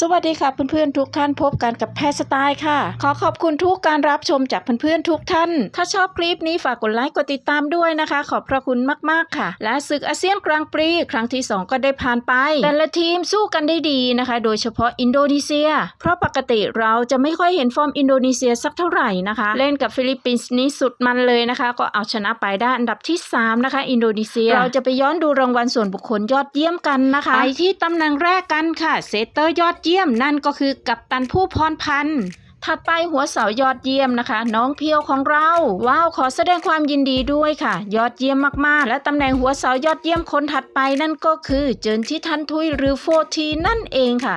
สวัสดีค่ะเพื่อนๆทุกท่านพบกันกับแพทย์สไตล์ค่ะ ขอขอบคุณทุกการรับชมจากเพื่อนๆทุกท่าน ถ้าชอบคลิปนี้ฝากกดไลค์กดติดตามด้วยนะคะ ขอบพระคุณมากๆค่ะ และศึกอาเซียนกลางปรีครั้งที่ 2 ก็ได้ผ่านไป แต่ละทีมสู้กันได้ดีนะคะ โดยเฉพาะอินโดนีเซีย เพราะปกติเราจะไม่ค่อยเห็นฟอร์มอินโดนีเซียสักเท่าไหร่นะคะ เล่นกับฟิลิปปินส์นี้สุดมันเลยนะคะ ก็เอาชนะไปได้อันดับที่สามนะคะอินโดนีเซีย เราจะไปย้อนดูรางวัลส่วนบุคคลยอดเยี่ยมกันนะคะไปที่ตำแหน่งแรกกันค่ะเซตเตอร์ยอดเยี่ยมนั่นก็คือกัปตันผู้พรพันธ์ถัดไปหัวเสายอดเยี่ยมนะคะ น้องเพียวของเราว้าวขอแสดงความยินดีด้วยค่ะ ยอดเยี่ยมมากๆ และตำแหน่งหัวเสายอดเยี่ยมคนถัดไปนั่นก็คือ เจินที่ทันทุยหรือโฟทีนั่นเองค่ะ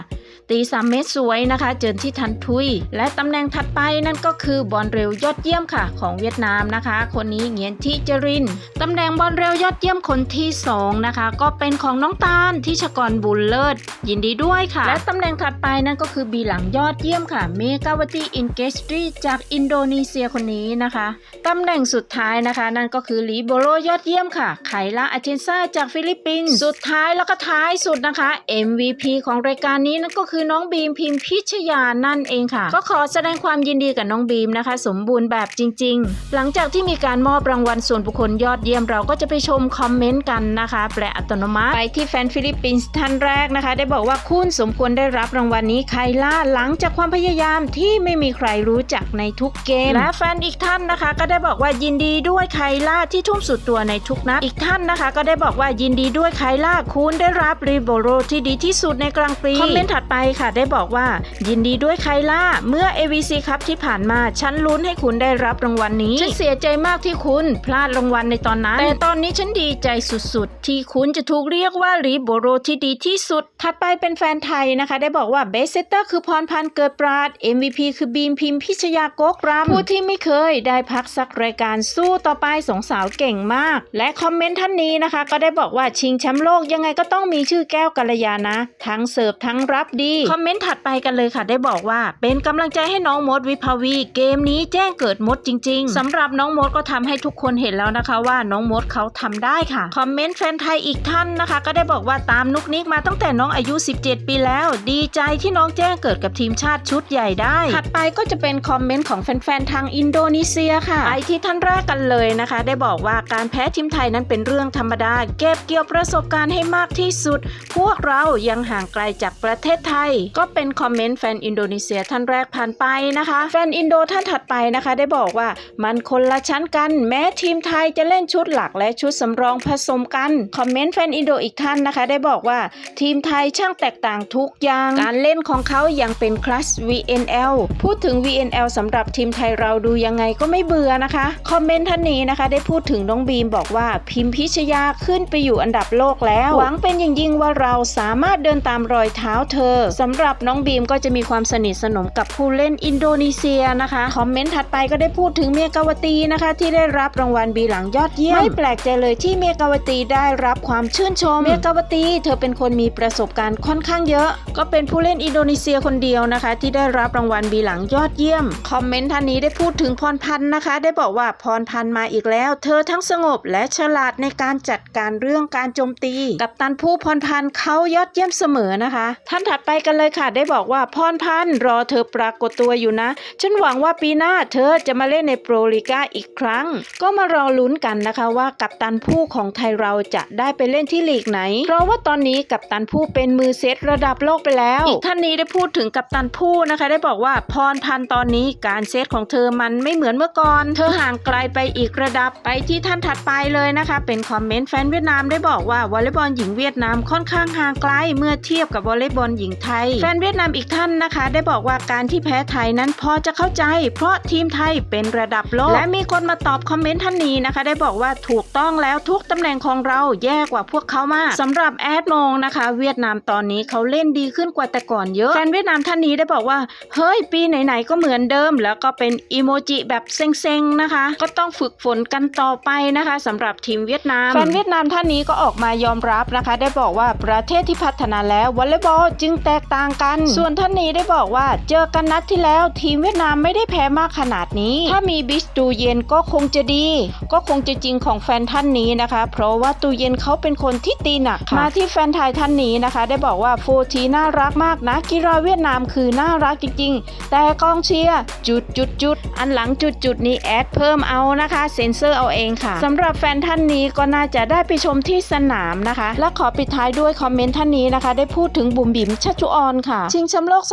ตีสามเมตรสวยนะคะ เจินที่ทันทุย และตำแหน่งถัดไปนั่นก็คือบอลเร็วยอดเยี่ยมค่ะ ของเวียดนามนะคะ คนนี้เงียนที่จรินตำแหน่งบอลเร็วยอดเยี่ยมคนที่สองนะคะก็เป็นของน้องตาลที่ชกรบุญเลิศ ยินดีด้วยค่ะ และตำแหน่งถัดไปนั่นก็คือบีหลังยอดเยี่ยมค่ะ เมกาวตีอินเกสตรีจากอินโดนีเซียคนนี้นะคะตำแหน่งสุดท้ายนะคะ นั่นก็คือลีโบโรยอดเยี่ยมค่ะ ไคลาอาเทนซ่าจากฟิลิปปินส์สุดท้ายแล้วก็ท้ายสุดนะคะ MVP ของรายการนี้นั่นก็คือน้องบีมพิมพิชยานั่นเองค่ะ ก็ขอแสดงความยินดีกับน้องบีมนะคะ สมบูรณ์แบบจริง ๆ หลังจากที่มีการมอบรางวัลส่วนบุคคลยอดเยี่ยมเราก็จะไปชมคอมเมนต์กันนะคะแปลอัตโนมัติไปที่แฟนฟิลิปปินส์ท่านแรกนะคะ ได้บอกว่าคุณสมควรได้รับรางวัลนี้ไคล่าหลังจากความพยายามที่ไม่มีใครรู้จักในทุกเกม และแฟนอีกท่านนะคะ ก็ได้บอกว่ายินดีด้วยไคล่าที่ทุ่มสุดตัวในทุกนัดอีกท่านนะคะ ก็ได้บอกว่ายินดีด้วยไคล่าคุณได้รับรีโบโรที่ดีที่สุดในกลางปีคอมเมนต์ถัดไปค่ะได้บอกว่า ยินดีด้วยไคล่า เมื่อ AVC ครับที่ผ่านมา ฉันลุ้นให้คุณได้รับรางวัลนี้ ฉันเสียใจมากที่คุณพลาดรางวัลในตอนนั้น แต่ตอนนี้ฉันดีใจสุดๆ ที่คุณจะถูกเรียกว่ารีโบโรที่ดีที่สุด ถัดไปเป็นแฟนไทยนะคะ ได้บอกว่าเบสเซตเตอร์คือพรพันธ์เกิดปราด MVP คือบีมพิมพิชยาโกกรำผู้ที่ไม่เคยได้พักสักรายการสู้ต่อไปสองสาวเก่งมาก และคอมเมนต์ท่านนี้นะคะ ก็ได้บอกว่าชิงแชมป์โลกยังไงก็ต้องมีชื่อแก้วกัลยานะ ทั้งเสิร์ฟทั้งรับดีคอมเมนต์ถัดไปกันเลยค่ะ ได้บอกว่า เป็นกำลังใจให้น้องมดวิภาวี เกมนี้แจ้งเกิดมดจริง ๆสำหรับน้องมดก็ทำให้ทุกคนเห็นแล้วนะคะ ว่าน้องมดเขาทำได้ค่ะคอมเมนต์แฟนไทยอีกท่านนะคะ ก็ได้บอกว่าตามนุกนิกมาตั้งแต่น้องอายุ 17 ปีแล้ว ดีใจที่น้องแจ้งเกิดกับทีมชาติชุดใหญ่ได้ ถัดไปก็จะเป็นคอมเมนต์ของแฟนๆทางอินโดนีเซียค่ะไปที่ท่านแรกกันเลยนะคะ ได้บอกว่าการแพ้ทีมไทยนั้นเป็นเรื่องธรรมดา เก็บเกี่ยวประสบการณ์ให้มากที่สุด พวกเรายังห่างไกลจากประเทศไทยก็เป็นคอมเมนต์แฟนอินโดนีเซียท่านแรกผ่านไปนะคะ แฟนอินโดท่านถัดไปนะคะ ได้บอกว่ามันคนละชั้นกันแม้ทีมไทยจะเล่นชุดหลักและชุดสำรองผสมกันคอมเมนต์แฟนอินโดอีกท่านนะคะ ได้บอกว่าทีมไทยช่างแตกต่างทุกอย่างการเล่นของเขายังเป็นคลาส VNL พูดถึง VNL สำหรับทีมไทยเราดูยังไงก็ไม่เบื่อนะคะคอมเมนต์ท่านนี้นะคะ ได้พูดถึงน้องบีมบอกว่าพิมพิชยาขึ้นไปอยู่อันดับโลกแล้ว หวังเป็นอย่างยิ่งว่าเราสามารถเดินตามรอยเท้าเธอสำหรับน้องบีมก็จะมีความสนิทสนมกับผู้เล่นอินโดนีเซียนะคะคอมเมนต์ถัดไปก็ได้พูดถึงเมียกาวตีนะคะ ที่ได้รับรางวัลบีหลังยอดเยี่ยมไม่แปลกใจเลยที่เมียกาวตีได้รับความชื่นชม เมียกาวตี เธอเป็นคนมีประสบการณ์ค่อนข้างเยอะ ก็เป็นผู้เล่นอินโดนีเซียคนเดียวนะคะ ที่ได้รับรางวัลบีหลังยอดเยี่ยมคอมเมนต์ท่านนี้ได้พูดถึงพรพันธ์นะคะ ได้บอกว่าพรพันธ์มาอีกแล้ว เธอทั้งสงบและฉลาดในการจัดการเรื่องการโจมตี กับตันผู้พรพันธ์เขายอดเยี่ยมเสมอนะคะ ท่านถัดไปกันเลยค่ะ ได้บอกว่าพรพันธ์รอเธอปรากฏตัวอยู่นะ ฉันหวังว่าปีหน้าเธอจะมาเล่นในโปรลีกาอีกครั้ง ก็มารอลุ้นกันนะคะว่ากัปตันผู้ของไทยเราจะได้ไปเล่นที่ลีกไหน เพราะว่าตอนนี้กัปตันผู้เป็นมือเซตระดับโลกไปแล้ว อีกท่านนี้ได้พูดถึงกัปตันผู้นะคะ ได้บอกว่าพรพันธ์ตอนนี้การเซตของเธอมันไม่เหมือนเมื่อก่อน เธอห่างไกลไปอีกระดับไปที่ท่านถัดไปเลยนะคะ เป็นคอมเมนต์แฟนเวียดนามได้บอกว่าวอลเลย์บอลหญิงเวียดนามค่อนข้างห่างไกลเมื่อเทียบกับวอลเลย์บอลหญิงไทย แฟนเวียดนามอีกท่านนะคะ ได้บอกว่าการที่แพ้ไทยนั้นพอจะเข้าใจ เพราะทีมไทยเป็นระดับโลก และมีคนมาตอบคอมเมนต์ท่านนี้นะคะ ได้บอกว่าถูกต้องแล้วทุกตำแหน่งของเราแย่กว่าพวกเขามากสำหรับแอดมองนะคะ เวียดนามตอนนี้เขาเล่นดีขึ้นกว่าแต่ก่อนเยอะแฟนเวียดนามท่านนี้ได้บอกว่าเฮ้ยปีไหนๆก็เหมือนเดิม แล้วก็เป็นอีโมจิแบบเซ็งๆนะคะ ก็ต้องฝึกฝนกันต่อไปนะคะสำหรับทีมเวียดนามแฟนเวียดนามท่านนี้ก็ออกมายอมรับนะคะ ได้บอกว่าประเทศที่พัฒนาแล้ววอลเลย์บอลจึงแตกต่างกัน ส่วนท่านนี้ได้บอกว่าเจอกันนัดที่แล้วทีมเวียดนามไม่ได้แพ้มากขนาดนี้ ถ้ามีบิสตูเย็นก็คงจะดี ก็คงจะจริงของแฟนท่านนี้นะคะ เพราะว่าตูเย็นเขาเป็นคนที่ตีหนักค่ะมาที่แฟนไทยท่านนี้นะคะ ได้บอกว่าโฟทีน่ารักมากนะกีฬาเวียดนามคือน่ารักจริงๆ แต่กองเชียร์จุดจุดจุดอันหลังจุดจุดนี้แอดเพิ่มเอานะคะเซ็นเซอร์เอาเองค่ะสำหรับแฟนท่านนี้ก็น่าจะได้ไปชมที่สนามนะคะ และขอปิดท้ายด้วยคอมเมนต์ท่านนี้นะคะ ได้พูดถึงบุ๋มบิ๋มชัชชุออนค่ะ ชิงแชมป์โลก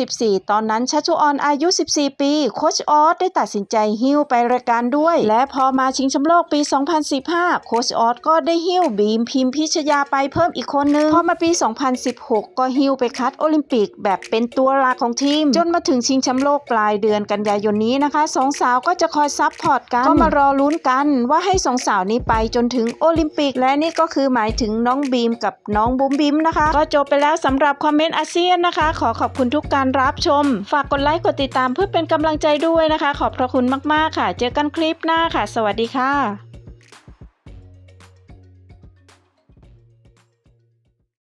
2014 ตอนนั้นชัชชุออนอายุ 14 ปี โคชออสได้ตัดสินใจหิ้วไปรายการด้วย และพอมาชิงแชมป์โลกปี 2015 โคชออสก็ได้หิ้วบีมพิมพิชยาไปเพิ่มอีกคนนึง พอมาปี 2016 ก็หิ้วไปคัดโอลิมปิกแบบเป็นตัวหลักของทีม จนมาถึงชิงแชมป์โลกปลายเดือนกันยายนนี้นะคะสองสาวก็จะคอยซับพอร์ตกัน ก็มารอลุ้นกันว่าให้สองสาวนี้ไปจนถึงโอลิมปิก และนี่ก็คือหมายถึงน้องบีมกับน้องบุ๋มบิมนะคะ ก็จบไปแล้วสำหรับคอมเมนต์อาเซียนนะคะ ขอขอบคุณทุกการรับชม ฝากกดไลค์กดติดตามเพื่อเป็นกำลังใจด้วยนะคะ ขอบพระคุณมากๆค่ะ เจอกันคลิปหน้าค่ะ สวัสดีค่ะ